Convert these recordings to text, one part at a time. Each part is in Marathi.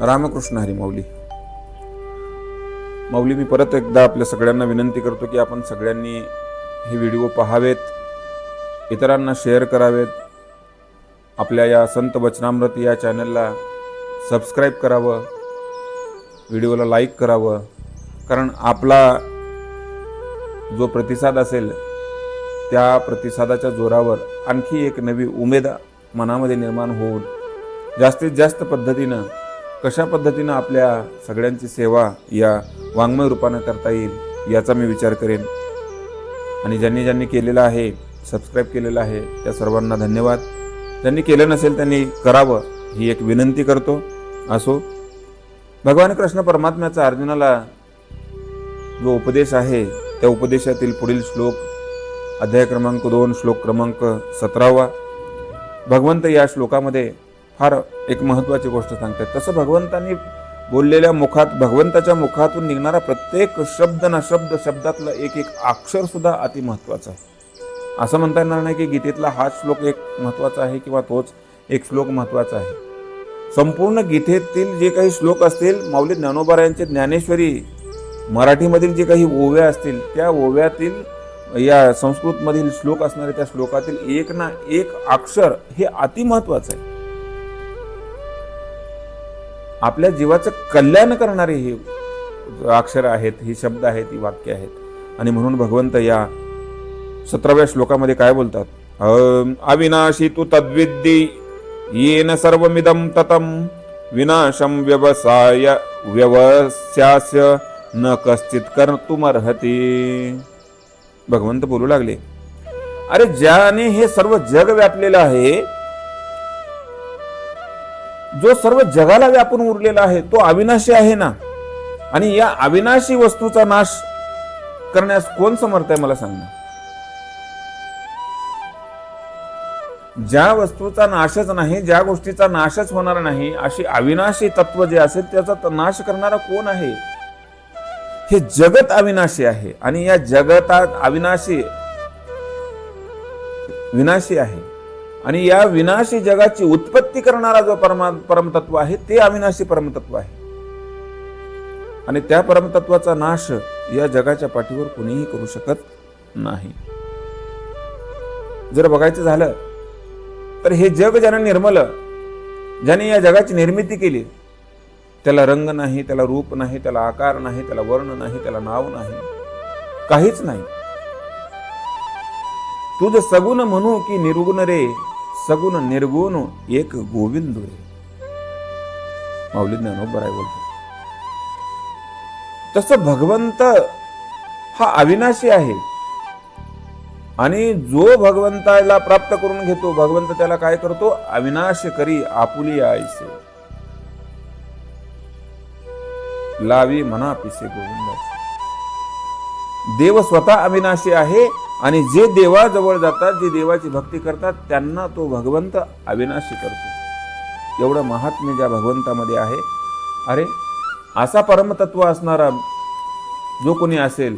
रामकृष्ण हरी माऊली. माऊली मी परत एकदा आपल्या सगळ्यांना विनंती करतो की आपण सगळ्यांनी हे व्हिडिओ पाहावेत इतरांना शेअर करावेत. आपल्या या संत वचनामृत या चॅनलला सबस्क्राईब करावं व्हिडिओला लाईक करावं कारण आपला जो प्रतिसाद असेल त्या प्रतिसादाच्या जोरावर आणखी एक नवी उमेद मनामध्ये निर्माण होऊन जास्तीत जास्त पद्धतीनं कशा पद्धतीनं आपल्या सगळ्यांची सेवा या वाङ्मय रूपानं करता येईल याचा मी विचार करेन. आणि ज्यांनी ज्यांनी केलेलं आहे सबस्क्राईब केलेलं आहे त्या सर्वांना धन्यवाद. ज्यांनी केलं नसेल त्यांनी करावं ही एक विनंती करतो. असो. भगवान कृष्ण परमात्म्याचा अर्जुनाला जो उपदेश आहे त्या उपदेशातील पुढील श्लोक अध्याय क्रमांक दोन श्लोक क्रमांक सतरावा. भगवंत या श्लोकामध्ये फार एक महत्त्वाची गोष्ट सांगतात तसं भगवंतांनी बोललेल्या मुखात भगवंताच्या मुखातून निघणारा प्रत्येक शब्द ना शब्द शब्दातलं एक एक अक्षरसुद्धा अतिमहत्त्वाचं अति आहे. असं म्हणता येणार नाही की गीतेतला हा श्लोक एक महत्त्वाचा आहे किंवा तोच एक श्लोक महत्त्वाचा आहे. संपूर्ण गीतेतील जे काही श्लोक असतील माऊली ज्ञानोबा यांचे ज्ञानेश्वरी मराठीमधील जे काही ओव्या असतील त्या ओव्यातील या संस्कृतमधील श्लोक असणारे त्या श्लोकातील एक ना एक अक्षर हे अतिमहत्त्वाचं आहे. आपल्या जीवाचं कल्याण करणारे हे अक्षर आहेत ही शब्द आहेत ही वाक्य आहेत. आणि म्हणून भगवंत या सतराव्या श्लोकामध्ये काय बोलतात? अविनाशी तू तद्विद्दी येन सर्वमिदं ततम विनाशं व्यवसाय व्यवस्यास्य न कश्चित कर्तुमर्हति. भगवंत बोलू लागले. अरे ज्याने हे सर्व जग व्यापलेलं आहे जो सर्व जगाला व्यापून उरलेला आहे तो अविनाशी आहे ना? आणि या अविनाशी वस्तूचा नाश करण्यास कोण समर्थ आहे मला सांग. ज्या वस्तूचा नाशच नाही ज्या गोष्टीचा नाशच होणार नाही अशी अविनाशी तत्व जे असेल त्याचा नाश करणारा कोण आहे? हे जगत अविनाशी आहे आणि या जगतात अविनाशी विनाशी आहे. आणि या विनाशी जगाची उत्पत्ती करणारा जो परमा परमतत्व आहे ते अविनाशी परमतत्व आहे. आणि त्या परमतत्वाचा नाश या जगाच्या पाठीवर कुणीही करू शकत नाही. जर बघायचं झालं तर हे जग ज्यानं निर्मलं ज्याने या जगाची निर्मिती केली त्याला रंग नाही त्याला रूप नाही त्याला आकार नाही त्याला वर्ण नाही त्याला नाव नाही काहीच नाही. तुझ सगुण म्हणू की निर्गुण रे सगुण निर्गुण एक गोविंद रे. माऊली ज्ञानोबर आहे बोलतो तस भगवंत हा अविनाशी आहे. आणि जो भगवंताला प्राप्त करून घेतो भगवंत त्याला काय करतो? अविनाश करी आपुली आयसे लावी म्हणा पिसे गोविंदाचे देव स्वतः अविनाशी आहे आणि जे देवाजवळ जातात जे देवाची भक्ती करतात त्यांना तो भगवंत अविनाशी करतो. एवढं महात्म्य ज्या भगवंतामध्ये आहे. अरे असा परमतत्व असणारा जो कोणी असेल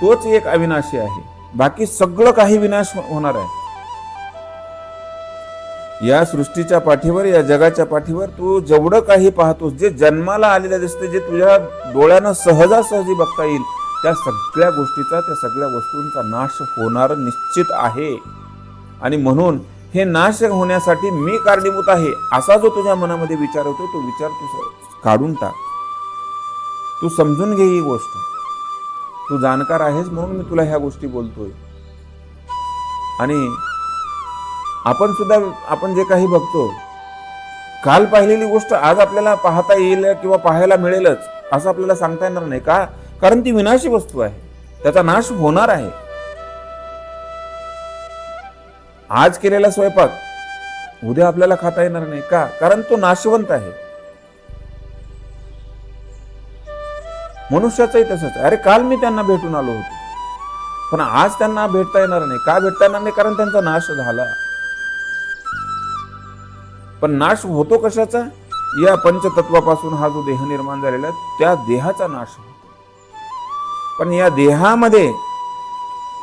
तोच एक अविनाशी आहे. बाकी सगळं काही विनाश होणार आहे. या सृष्टीच्या पाठीवर या जगाच्या पाठीवर तू जेवढं काही पाहतोस जे जन्माला आलेलं दिसते जे तुझ्या डोळ्यानं सहजासहजी बघता येईल त्या सगळ्या गोष्टीचा त्या सगळ्या वस्तूंचा नाश होणार निश्चित आहे. आणि म्हणून हे नाश होण्यासाठी मी कारणीभूत आहे असा जो तुझ्या मनामध्ये विचार होतो तो विचार तू काढून टाक. तू समजून घे ही गोष्ट. तू जाणकार आहेस म्हणून मी तुला ह्या गोष्टी बोलतोय. आणि आपण सुद्धा आपण जे काही बघतो काल पाहिलेली गोष्ट आज आपल्याला पाहता येईल किंवा पाहायला मिळेलच असं आपल्याला सांगता येणार नाही. का? कारण ती विनाशी वस्तू आहे. त्याचा नाश होणार आहे. आज केलेला स्वयंपाक उद्या आपल्याला खाता येणार नाही का? कारण तो नाशवंत आहे. मनुष्याचंही तसंच. आहे. अरे काल मी त्यांना भेटून आलो होतो. पण आज त्यांना भेटता येणार नाही. का भेटता येणार नाही? कारण त्यांचा नाश झाला. पण नाश होतो कशाचा? या पंचतत्वापासून हा जो देह निर्माण झालेला आहे त्या देहाचा नाश होतो. पण या देहामध्ये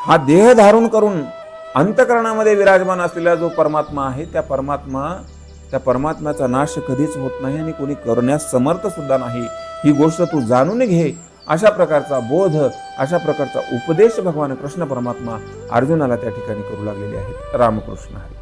हा देह धारण करून अंतकरणामध्ये विराजमान असलेला जो परमात्मा आहे त्या परमात्मा त्या परमात्म्याचा नाश कधीच होत नाही आणि कोणी करण्यास समर्थ सुद्धा नाही. ही गोष्ट तू जाणून घे. अशा प्रकारचा बोध अशा प्रकारचा उपदेश भगवान कृष्ण परमात्मा अर्जुनाला त्या ठिकाणी करू लागलेले आहेत. रामकृष्ण हरी.